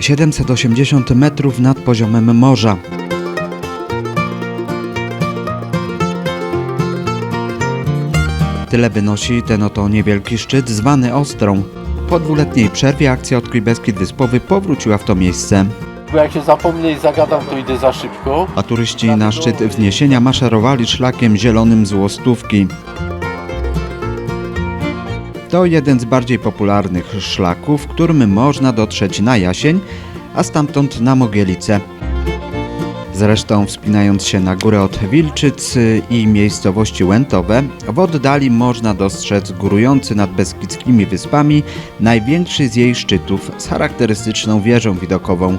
780 metrów nad poziomem morza. Tyle wynosi ten oto niewielki szczyt zwany Ostrą. Po dwuletniej przerwie akcja Odkryj Beskid Wyspowy powróciła w to miejsce, Bo jak się zapomnę i zagadam, to idę za szybko. a turyści na szczyt wzniesienia maszerowali szlakiem zielonym z Łostówki. To jeden z bardziej popularnych szlaków, którym można dotrzeć na Jasień, a stamtąd na Mogielice. Zresztą wspinając się na górę od Wilczyc i miejscowości Łętowe, w oddali można dostrzec górujący nad Beskidzkimi Wyspami największy z jej szczytów z charakterystyczną wieżą widokową.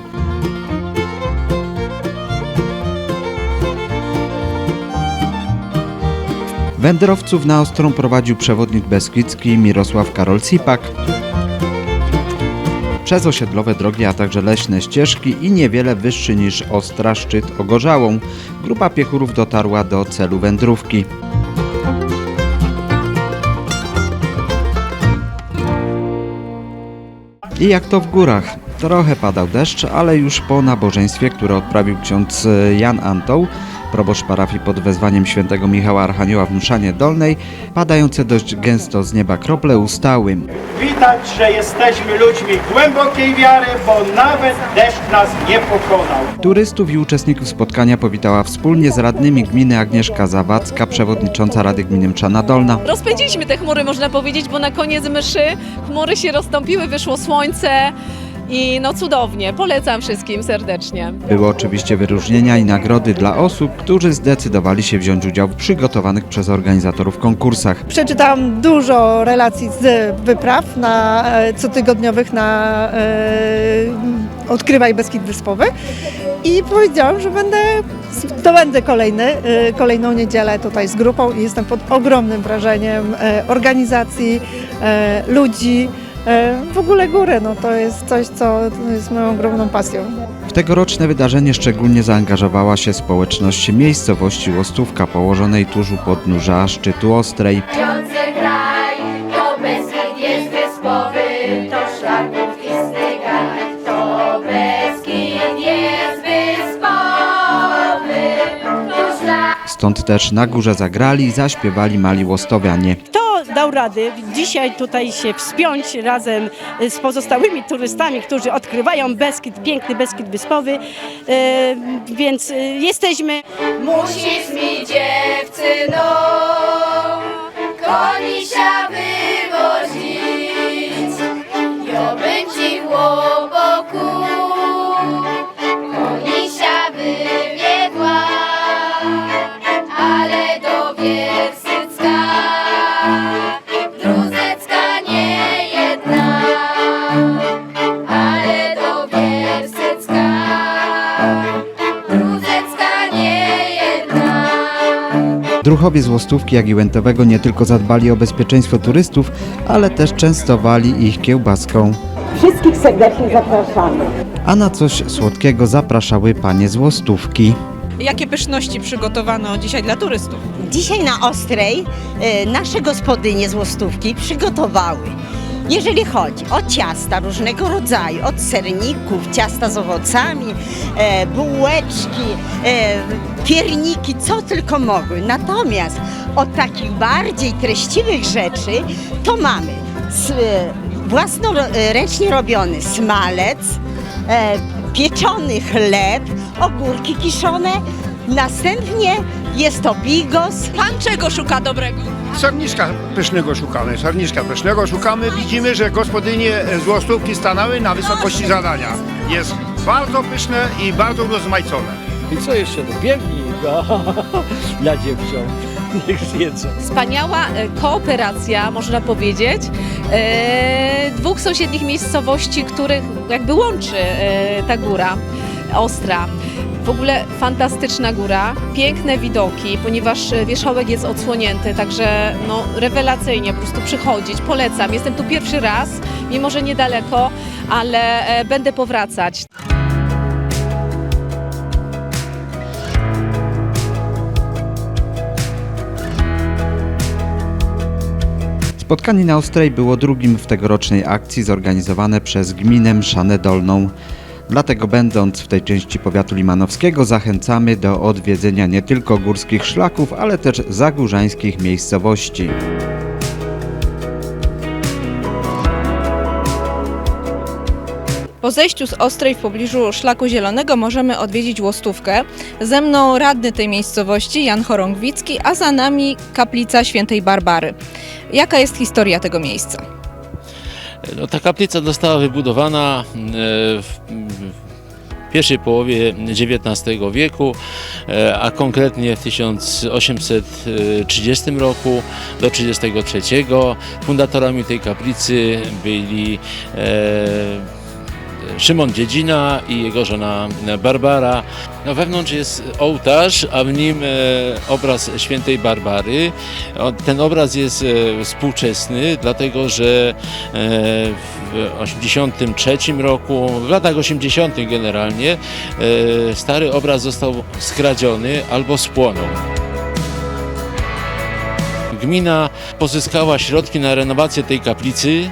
Wędrowców na Ostrą prowadził przewodnik beskidzki Mirosław Karol Cipak. Przez osiedlowe drogi, a także leśne ścieżki i niewiele wyższy niż Ostra szczyt Ogorzałą, grupa piechurów dotarła do celu wędrówki. I jak to w górach? Trochę padał deszcz, ale już po nabożeństwie, które odprawił ksiądz Jan Antoł, proboszcz parafii pod wezwaniem świętego Michała Archanioła w Mszanie Dolnej, padające dość gęsto z nieba krople ustały. Widać, że jesteśmy ludźmi głębokiej wiary, bo nawet deszcz nas nie pokonał. Turystów i uczestników spotkania powitała wspólnie z radnymi gminy Agnieszka Zawadzka, przewodnicząca Rady Gminy Mczana Dolna. Rozpędziliśmy te chmury, można powiedzieć, bo na koniec mszy chmury się rozstąpiły, wyszło słońce i no cudownie. Polecam wszystkim serdecznie. Były oczywiście wyróżnienia i nagrody dla osób, którzy zdecydowali się wziąć udział w przygotowanych przez organizatorów konkursach. Przeczytałam dużo relacji z wypraw na, e, cotygodniowych na e, Odkrywaj Beskid Wyspowy i powiedziałam, że będę, to będę kolejny, e, kolejną niedzielę tutaj z grupą i jestem pod ogromnym wrażeniem e, organizacji, e, ludzi, w ogóle góry, no to jest coś, co jest moją ogromną pasją. W tegoroczne wydarzenie szczególnie zaangażowała się społeczność miejscowości Łostówka, położonej tuż u podnóża szczytu Ostrej. Stąd też na górze zagrali i zaśpiewali mali łostowianie. Dał radę dzisiaj tutaj się wspiąć razem z pozostałymi turystami, którzy odkrywają Beskid, piękny Beskid Wyspowy, E, więc e, jesteśmy. Musisz mi konisia wywozić, ja bym ci chłopoku Druchowie z Łostówki, jak i Łętowego nie tylko zadbali o bezpieczeństwo turystów, ale też częstowali ich kiełbaską. Wszystkich serdecznie zapraszamy. A na coś słodkiego zapraszały panie z Łostówki. Jakie pyszności przygotowano dzisiaj dla turystów? Dzisiaj na Ostrej e, nasze gospodynie z Łostówki przygotowały, jeżeli chodzi o ciasta różnego rodzaju, od serników, ciasta z owocami, e, bułeczki, e, pierniki, co tylko mogły. Natomiast od takich bardziej treściwych rzeczy to mamy s- e, własnoręcznie robiony smalec, e, pieczony chleb, ogórki kiszone. Następnie jest to bigos, Pan czego szuka dobrego? Sarniczka pysznego szukamy, sarniczka pysznego szukamy. Widzimy, że gospodynie z Łostówki stanęły na wysokości zadania. Jest bardzo pyszne i bardzo rozmaicone. I co jeszcze? No biegnij dla dziewcząt. Niech zjedzą. Wspaniała e, kooperacja, można powiedzieć, e, dwóch sąsiednich miejscowości, których jakby łączy e, ta góra Ostra. W ogóle fantastyczna góra, piękne widoki, ponieważ e, wierzchołek jest odsłonięty, także no, rewelacyjnie po prostu przychodzić. Polecam. Jestem tu pierwszy raz, mimo że niedaleko, ale e, będę powracać. Spotkanie na Ostrej było drugim w tegorocznej akcji zorganizowane przez gminę Mszanę Dolną. Dlatego będąc w tej części powiatu limanowskiego zachęcamy do odwiedzenia nie tylko górskich szlaków, ale też zagórzańskich miejscowości. Po zejściu z Ostrej w pobliżu Szlaku Zielonego możemy odwiedzić Łostówkę. Ze mną radny tej miejscowości Jan Chorągwicki, a za nami kaplica Świętej Barbary. Jaka jest historia tego miejsca? No, ta kaplica została wybudowana e, pierwszej połowie XIX wieku, e, a konkretnie w 1830 roku do 1933. Fundatorami tej kaplicy byli e, Szymon Dziedzina i jego żona Barbara. No, wewnątrz jest ołtarz, a w nim e, obraz świętej Barbary. Ten obraz jest e, współczesny, dlatego że e, w 83 roku, w latach 80 generalnie, stary obraz został skradziony albo spłonął. Gmina pozyskała środki na renowację tej kaplicy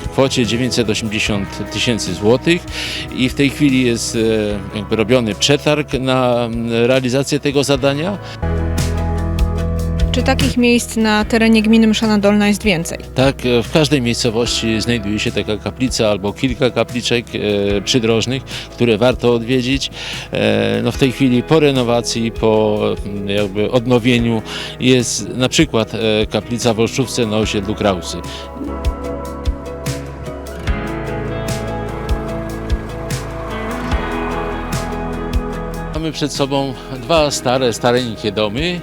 w kwocie 980 tysięcy złotych i w tej chwili jest e, jakby robiony przetarg na m, realizację tego zadania. Czy takich miejsc na terenie gminy Mszana Dolna jest więcej? Tak, e, w każdej miejscowości znajduje się taka kaplica albo kilka kapliczek e, przydrożnych, które warto odwiedzić. E, no w tej chwili po renowacji, po m, jakby odnowieniu jest na przykład e, kaplica w Olszówce na osiedlu Krausy. Mamy przed sobą dwa stare, stareńkie domy,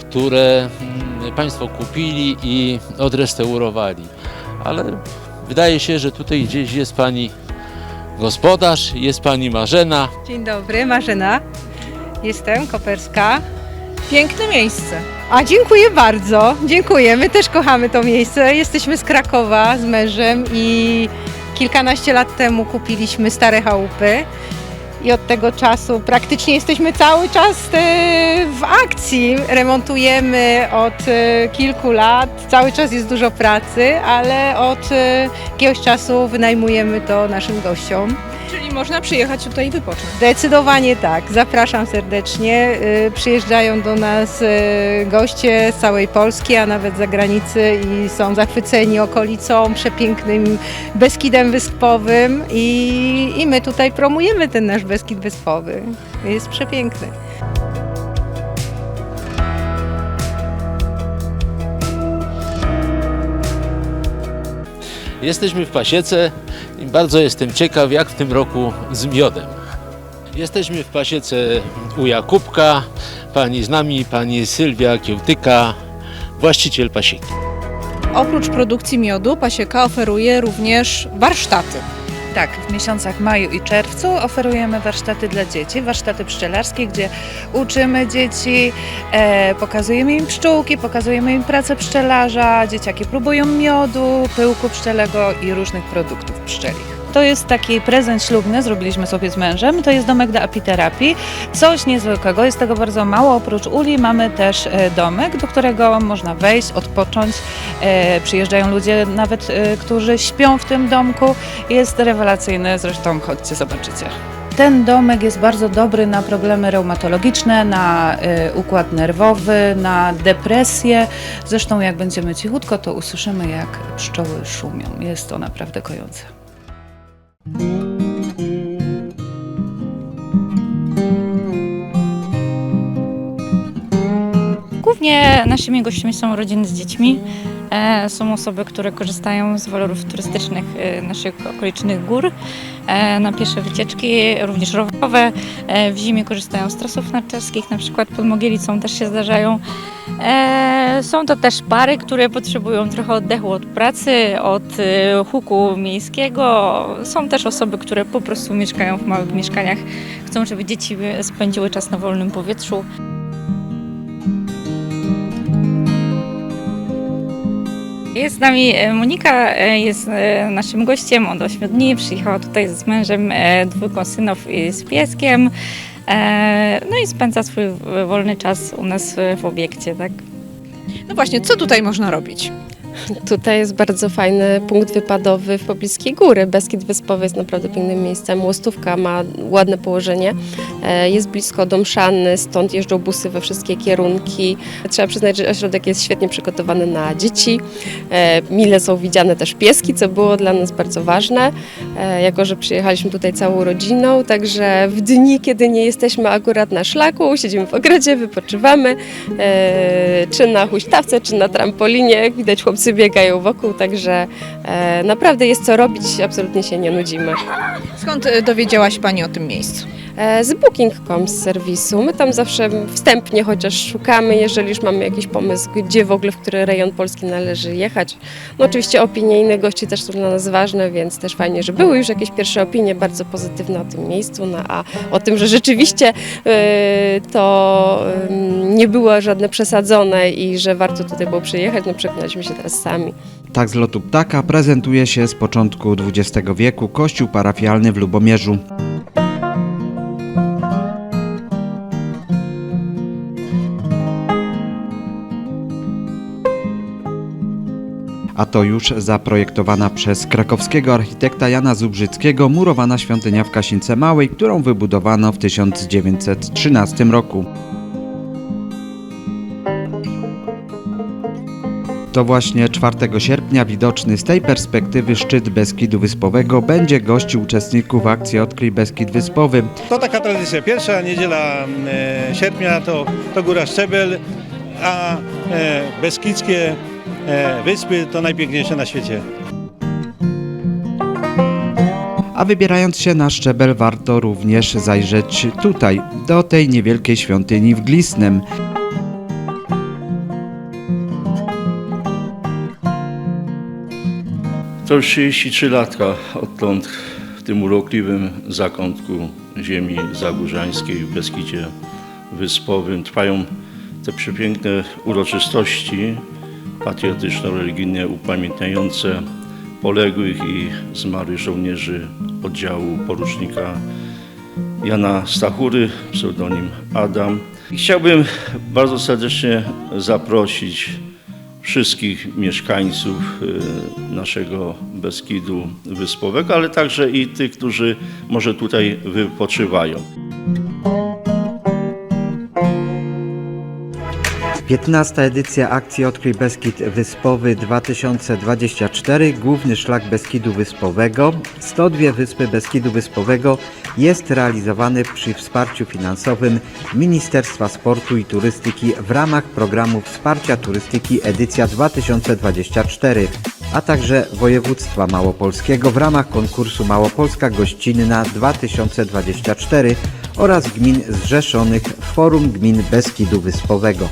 które mm, Państwo kupili i odrestaurowali. Ale wydaje się, że tutaj gdzieś jest Pani gospodarz, jest Pani Marzena. Dzień dobry, Marzena. Jestem Koperska. Piękne miejsce. A dziękuję bardzo. Dziękuję. My też kochamy to miejsce. Jesteśmy z Krakowa z mężem i kilkanaście lat temu kupiliśmy stare chałupy. I od tego czasu praktycznie jesteśmy cały czas e, w akcji. Remontujemy od e, kilku lat. Cały czas jest dużo pracy, ale od e, jakiegoś czasu wynajmujemy to naszym gościom. Czyli można przyjechać tutaj i wypocząć. Zdecydowanie tak. Zapraszam serdecznie. Y, Przyjeżdżają do nas y, goście z całej Polski, a nawet z zagranicy i są zachwyceni okolicą, przepięknym Beskidem Wyspowym i, i my tutaj promujemy ten nasz Beskid Wyspowy. Jest przepiękny. Jesteśmy w Pasiece i bardzo jestem ciekaw, jak w tym roku z miodem. Jesteśmy w Pasiece u Jakubka, pani z nami, pani Sylwia Kiełtyka, właściciel pasieki. Oprócz produkcji miodu Pasieka oferuje również warsztaty. Tak, w miesiącach maju i czerwcu oferujemy warsztaty dla dzieci, warsztaty pszczelarskie, gdzie uczymy dzieci, e, pokazujemy im pszczółki, pokazujemy im pracę pszczelarza, dzieciaki próbują miodu, pyłku pszczelego i różnych produktów pszczelich. To jest taki prezent ślubny, zrobiliśmy sobie z mężem. To jest domek do apiterapii. Coś niezwykłego, jest tego bardzo mało. Oprócz uli mamy też e, domek, do którego można wejść, odpocząć. E, Przyjeżdżają ludzie nawet, e, którzy śpią w tym domku. Jest rewelacyjny, zresztą chodźcie, zobaczycie. Ten domek jest bardzo dobry na problemy reumatologiczne, na układ nerwowy, na depresję. Zresztą jak będziemy cichutko, to usłyszymy jak pszczoły szumią. Jest to naprawdę kojące. Głównie naszymi gośćmi są rodziny z dziećmi. E, Są osoby, które korzystają z walorów turystycznych e, naszych okolicznych gór e, na piesze wycieczki, również rowerowe. W zimie korzystają z trasów narciarskich, na przykład pod Mogielicą też się zdarzają. Są to też pary, które potrzebują trochę oddechu od pracy, od huku miejskiego. Są też osoby, które po prostu mieszkają w małych mieszkaniach, chcą, żeby dzieci spędziły czas na wolnym powietrzu. Jest z nami e, Monika, e, jest e, naszym gościem od 8 dni. Przyjechała tutaj z mężem, dwójką synów i z pieskiem. No i spędza swój wolny czas u nas w obiekcie, tak? No właśnie, co tutaj można robić? Tutaj jest bardzo fajny punkt wypadowy w pobliskiej góry. Beskid Wyspowy jest naprawdę pięknym miejscem. Łostówka ma ładne położenie. E, Jest blisko Domszany, stąd jeżdżą busy we wszystkie kierunki. Trzeba przyznać, że ośrodek jest świetnie przygotowany na dzieci. E, Mile są widziane też pieski, co było dla nas bardzo ważne, e, jako że przyjechaliśmy tutaj całą rodziną, także w dni, kiedy nie jesteśmy akurat na szlaku, siedzimy w ogrodzie, wypoczywamy, czy na huśtawce, czy na trampolinie. Jak widać, chłopcy biegają wokół, także e, naprawdę jest co robić, absolutnie się nie nudzimy. Skąd e, dowiedziałaś Pani o tym miejscu? E, Z Booking.com z serwisu. My tam zawsze wstępnie chociaż szukamy, jeżeli już mamy jakiś pomysł, gdzie w ogóle, w który rejon Polski należy jechać. No oczywiście opinie innych gości też są dla nas ważne, więc też fajnie, że były już jakieś pierwsze opinie bardzo pozytywne o tym miejscu, no a o tym, że rzeczywiście e, to e, nie było żadne przesadzone i że warto tutaj było przyjechać, no przekonaliśmy się teraz Tak z lotu ptaka prezentuje się z początku XX wieku kościół parafialny w Lubomierzu. A to już zaprojektowana przez krakowskiego architekta Jana Zubrzyckiego murowana świątynia w Kasince Małej, którą wybudowano w 1913 roku. To właśnie 4 sierpnia widoczny z tej perspektywy szczyt Beskidu Wyspowego będzie gościł uczestników akcji Odkryj Beskid Wyspowy. To taka tradycja. Pierwsza niedziela e, sierpnia to, to Góra Szczebel, a e, Beskidzkie e, wyspy to najpiękniejsze na świecie. A wybierając się na szczebel warto również zajrzeć tutaj, do tej niewielkiej świątyni w Glisnem. To już 33 latka odtąd w tym urokliwym zakątku ziemi zagórzańskiej w Beskidzie Wyspowym trwają te przepiękne uroczystości patriotyczno-religijne upamiętniające poległych i zmarłych żołnierzy oddziału porucznika Jana Stachury, pseudonim Adam. I chciałbym bardzo serdecznie zaprosić wszystkich mieszkańców y, naszego Beskidu Wyspowego, ale także i tych, którzy może tutaj wypoczywają. 15. edycja akcji Odkryj Beskid Wyspowy 2024, główny szlak Beskidu Wyspowego, 102 wyspy Beskidu Wyspowego jest realizowany przy wsparciu finansowym Ministerstwa Sportu i Turystyki w ramach programu Wsparcia Turystyki edycja 2024, a także województwa małopolskiego w ramach konkursu Małopolska Gościnna 2024 oraz gmin zrzeszonych w Forum Gmin Beskidu Wyspowego.